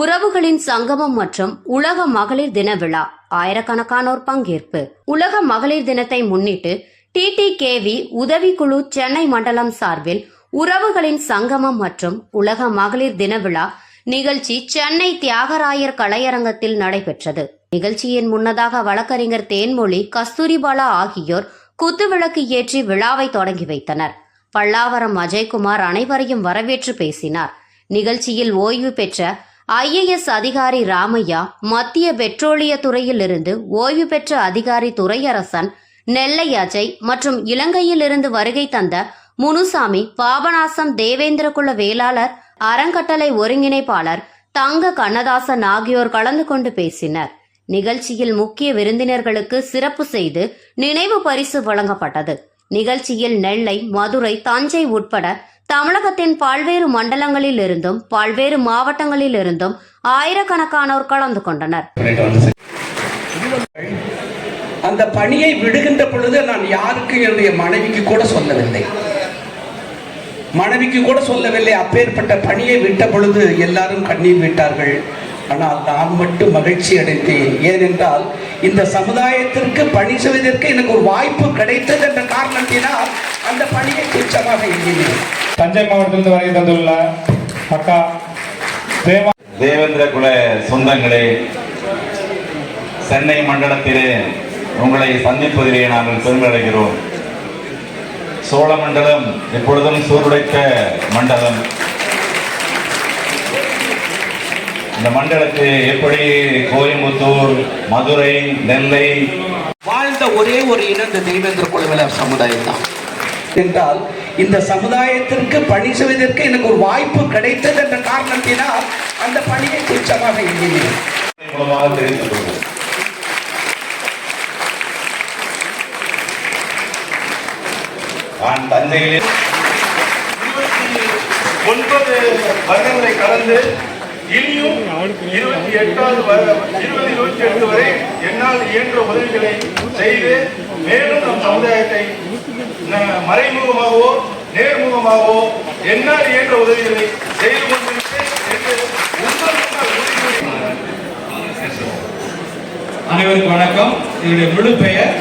உறவுகளின் சங்கமம் மற்றும் உலக மகளிர் தின விழா. ஆயிரக்கணக்கானோர் பங்கேற்பு. உலக மகளிர் தினத்தை முன்னிட்டு டிடிகேவி உதவிக்குழு சென்னை மண்டலம் சார்பில் உறவுகளின் சங்கமம் மற்றும் உலக மகளிர் தின விழா நிகழ்ச்சி சென்னை தியாகராயர் கலையரங்கத்தில் நடைபெற்றது. நிகழ்ச்சியின் முன்னதாக வழக்கறிஞர் தேன்மொழி கஸ்தூரிபாலா ஆகியோர் குத்துவிளக்கு ஏற்றி விழாவை தொடங்கி வைத்தனர். பல்லாவரம் அஜய்குமார் அனைவரையும் வரவேற்று பேசினார். நிகழ்ச்சியில் ஓய்வு பெற்ற ஐஏஎஸ் அதிகாரி ராமையா மத்திய பெட்ரோலிய துறையிலிருந்து ஓய்வு பெற்ற அதிகாரி துரையரசன் நெல்லை அஜய் மற்றும் இலங்கையில் இருந்து வருகை தந்த முனுசாமி பாபநாசம் தேவேந்திரகுல வேளாளர் அறங்கட்டளை ஒருங்கிணைப்பாளர் தங்க கண்ணதாசன் ஆகியோர் கலந்து கொண்டு பேசினர். நிகழ்ச்சியில் முக்கிய விருந்தினர்களுக்கு சிறப்பு செய்து நினைவு பரிசு வழங்கப்பட்டது. நிகழ்ச்சியில் நெல்லை மதுரை தஞ்சை உட்பட தமிழகத்தின் பல்வேறு மண்டலங்களில் இருந்தும் பல்வேறு மாவட்டங்களில் இருந்தும் ஆயிரக்கணக்கானோர் கலந்து கொண்டனர். அந்த பணியை விடுகின்ற பொழுது நான் யாருக்கு என்னுடைய மனைவிக்கு கூட சொல்லவில்லை. மனைவிக்கு கூட சொல்லவில்லை. அப்பேற்பட்ட பணியை விட்ட பொழுது எல்லாரும் கண்ணீர் விட்டார்கள். ஆனால் நான் மட்டும் மகிழ்ச்சி அடைந்தேன். ஏனென்றால் இந்த சமுதாயத்திற்கு பணி செய்வதற்கு எனக்கு ஒரு வாய்ப்பு கிடைத்தது என்ற காரணத்தினால் அந்த பணியை துச்சமாக எண்ணினேன். தஞ்சை மாவட்டத்திலிருந்து வருகை தந்துள்ள அக்கா தேவா தேவேந்திர குல சொந்தங்களே சென்னை மண்டலத்திலே உங்களை சந்திப்பதிலே நாங்கள் பெருமை அடைகிறோம் சோழ மண்டலம் எப்பொழுதும் சூருடைத்த மண்டலம். இந்த மண்டலத்தை எப்படி கோயம்புத்தூர் மதுரை நெல்லை? வாழ்ந்த ஒரே ஒரு இனம் இந்த தெய்வேந்திர குலவில சமுதாயம் தான் என்றால் இந்த சமுதாயத்திற்கு பணி செய்வதற்கு எனக்கு ஒரு வாய்ப்பு கிடைத்தது என்ற காரணத்தினால் அந்த பணியை துச்சமாக எண்ணினேன். மூலமாக நான் தஞ்சையிலே ஒன்பது வருடங்களை கடந்து இனியும் இருபத்தி எட்டாவது இருபது இருபத்தி எட்டு வரை என்னால் இயன்ற உதவிகளை செய்து மேலும் நம் சமுதாயத்தை மறைமுகமாகவோ நேர்முகமாகவோ என்னால் இயன்ற உதவிகளை செய்து கொண்டிருக்கிறேன் என்று அனைவருக்கும் வணக்கம். என்னுடைய முழு பெயர்